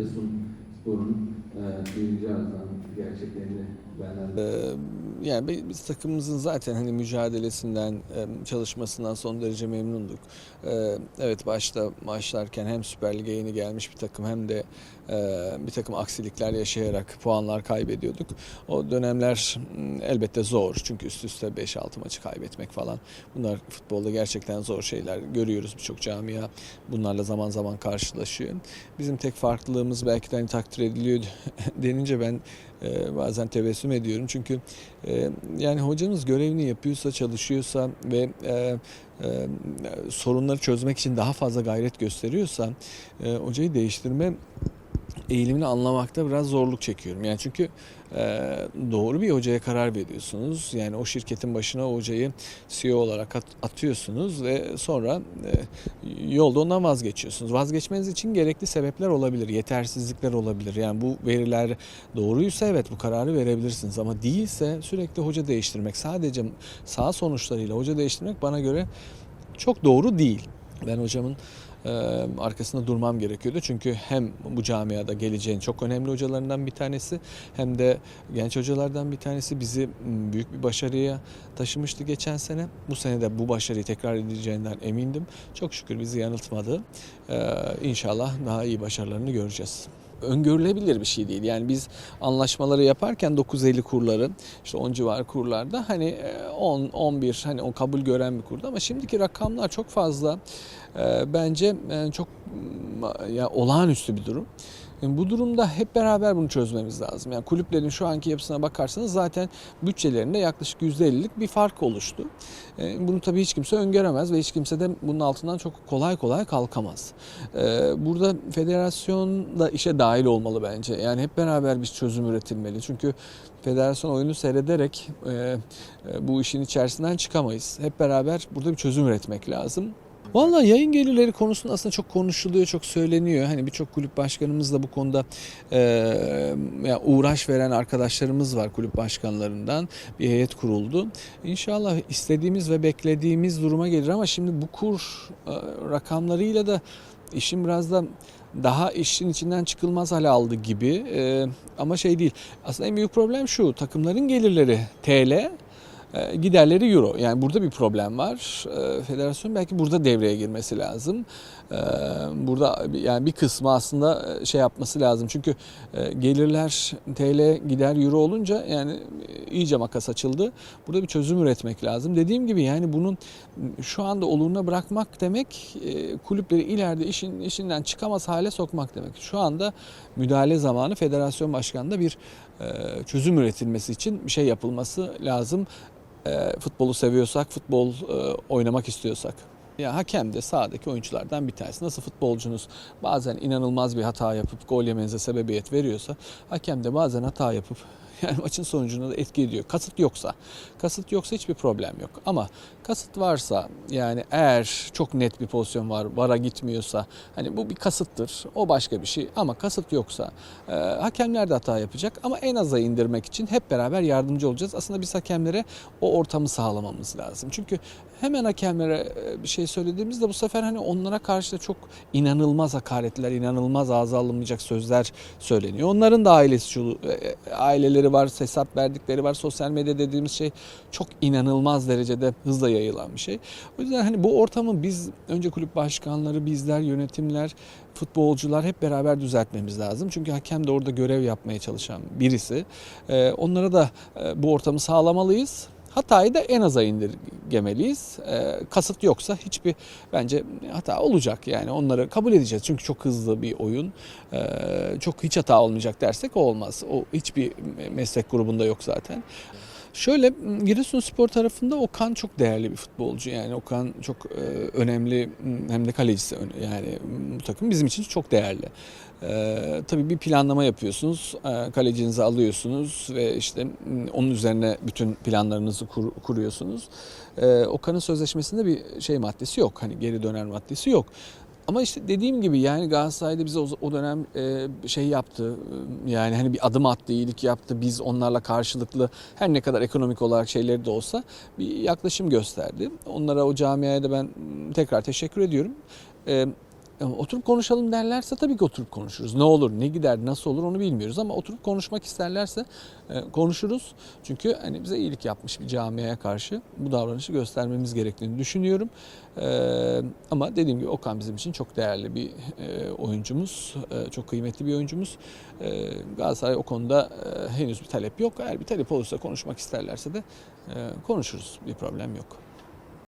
wisdom sporun e, birinci gerçeklerini benden Ee, yani bi- biz takımımızın zaten hani mücadelesinden, e, çalışmasından son derece memnunduk. Ee, Evet başta başlarken hem Süper Lig'e yeni gelmiş bir takım hem de e, bir takım aksilikler yaşayarak puanlar kaybediyorduk. O dönemler m, elbette zor çünkü üst üste 5-6 maçı kaybetmek falan bunlar futbolda gerçekten zor şeyler. Görüyoruz birçok camia bunlarla zaman zaman karşılaşıyor. Bizim tek farklılığımız belki de hani takdir ediliyor denince ben e, bazen tebessüm ediyorum. Çünkü e, yani hocamız görevini yapıyorsa, çalışıyorsa ve e, e, sorunları çözmek için daha fazla gayret gösteriyorsa e, hocayı değiştirme eğilimini anlamakta biraz zorluk çekiyorum. Yani çünkü e, doğru bir hocaya karar veriyorsunuz. Yani o şirketin başına o hocayı CEO olarak at- atıyorsunuz ve sonra e, yolda ondan vazgeçiyorsunuz. Vazgeçmeniz için gerekli sebepler olabilir, yetersizlikler olabilir. Yani bu veriler doğruysa evet bu kararı verebilirsiniz ama değilse sürekli hoca değiştirmek, sadece sağ sonuçlarıyla hoca değiştirmek bana göre çok doğru değil. Ben hocamın arkasında durmam gerekiyordu. Çünkü hem bu camiada geleceğin çok önemli hocalarından bir tanesi hem de genç hocalardan bir tanesi bizi büyük bir başarıya taşımıştı geçen sene. Bu sene de bu başarıyı tekrar edeceğinden emindim. Çok şükür bizi yanıltmadı. E, inşallah daha iyi başarılarını göreceğiz öngörülebilir bir şey değil. Yani biz anlaşmaları yaparken 950 kurları işte 10 civar kurlarda hani e, 10 11 hani o kabul gören bir kurdu ama şimdiki rakamlar çok fazla e, bence e, çok ya olağanüstü bir durum. Yani bu durumda hep beraber bunu çözmemiz lazım. Yani kulüplerin şu anki yapısına bakarsanız zaten bütçelerinde yaklaşık %50'lik bir fark oluştu. E, Bunu tabii hiç kimse öngöremez ve hiç kimse de bunun altından çok kolay kolay kalkamaz. E, Burada federasyon da işe dahil olmalı bence. Yani hep beraber bir çözüm üretilmeli. Çünkü federasyon oyunu seyrederek e, bu işin içerisinden çıkamayız. Hep beraber burada bir çözüm üretmek lazım. Vallahi yayın gelirleri konusunda aslında çok konuşuluyor, çok söyleniyor. Hani birçok kulüp başkanımız da bu konuda e, ya uğraş veren arkadaşlarımız var kulüp başkanlarından. Bir heyet kuruldu. İnşallah istediğimiz ve beklediğimiz duruma gelir ama şimdi bu kur e, rakamlarıyla da işin biraz da daha işin içinden çıkılmaz hale aldı gibi. E, ama şey değil. Aslında en büyük problem şu. Takımların gelirleri TL, giderleri euro. Yani burada bir problem var. E, Federasyon belki burada devreye girmesi lazım. E, Burada yani bir kısmı aslında e, şey yapması lazım. Çünkü e, gelirler TL gider euro olunca yani e, iyice makas açıldı. Burada bir çözüm üretmek lazım. Dediğim gibi yani bunun şu anda oluruna bırakmak demek kulüpleri ileride işin işinden çıkamaz hale sokmak demek. Şu anda müdahale zamanı federasyon başkanında bir çözüm üretilmesi için bir şey yapılması lazım e, futbolu seviyorsak, futbol e, oynamak istiyorsak. Ya hakem de sahadaki oyunculardan bir tanesi. Nasıl futbolcunuz bazen inanılmaz bir hata yapıp gol yemenize sebebiyet veriyorsa hakem de bazen hata yapıp yani maçın sonucuna da etki ediyor. Kasıt yoksa. Kasıt yoksa hiçbir problem yok. Ama kasıt varsa yani eğer çok net bir pozisyon var, vara gitmiyorsa hani bu bir kasıttır. O başka bir şey ama kasıt yoksa e, hakemler de hata yapacak ama en aza indirmek için hep beraber yardımcı olacağız. Aslında biz hakemlere o ortamı sağlamamız lazım. Çünkü hemen hakemlere e, bir şey söylediğimizde bu sefer hani onlara karşı da çok inanılmaz hakaretler, inanılmaz ağza alınmayacak sözler söyleniyor. Onların da ailesi, şu- var, hesap verdikleri var. Sosyal medya dediğimiz şey çok inanılmaz derecede hızla yayılan bir şey. O yüzden hani bu ortamı biz önce kulüp başkanları, bizler, yönetimler, futbolcular hep beraber düzeltmemiz lazım. Çünkü hakem de orada görev yapmaya çalışan birisi. Ee, onlara da e, bu ortamı sağlamalıyız. Hatayı da en aza indirgemeliyiz. Ee, kasıt yoksa hiçbir bence hata olacak yani onları kabul edeceğiz. Çünkü çok hızlı bir oyun. Ee, çok hiç hata olmayacak dersek o olmaz. O hiçbir meslek grubunda yok zaten. Şöyle Giresunspor tarafında Okan çok değerli bir futbolcu. Yani Okan çok e, önemli hem de kalecisi yani bu takım bizim için çok değerli. Ee, tabii bir planlama yapıyorsunuz, e, kalecinizi alıyorsunuz ve işte onun üzerine bütün planlarınızı kur- kuruyorsunuz. Ee, Okan'ın sözleşmesinde bir şey maddesi yok, hani geri döner maddesi yok. Ama işte dediğim gibi yani Galatasaray'da bize o, dönem e, şey yaptı. e, Yani hani bir adım attı, iyilik yaptı. Biz onlarla karşılıklı her ne kadar ekonomik olarak şeyleri de olsa bir yaklaşım gösterdi. Onlara o camiaya da ben tekrar teşekkür ediyorum. E, oturup konuşalım derlerse tabii ki oturup konuşuruz. Ne olur, ne gider, nasıl olur onu bilmiyoruz ama oturup konuşmak isterlerse e, konuşuruz. Çünkü hani bize iyilik yapmış bir camiaya karşı bu davranışı göstermemiz gerektiğini düşünüyorum. E, ama dediğim gibi Okan bizim için çok değerli bir oyuncumuz, çok kıymetli bir oyuncumuz. Galatasaray o konuda henüz bir talep yok. Eğer bir talep olursa konuşmak isterlerse de konuşuruz. Bir problem yok.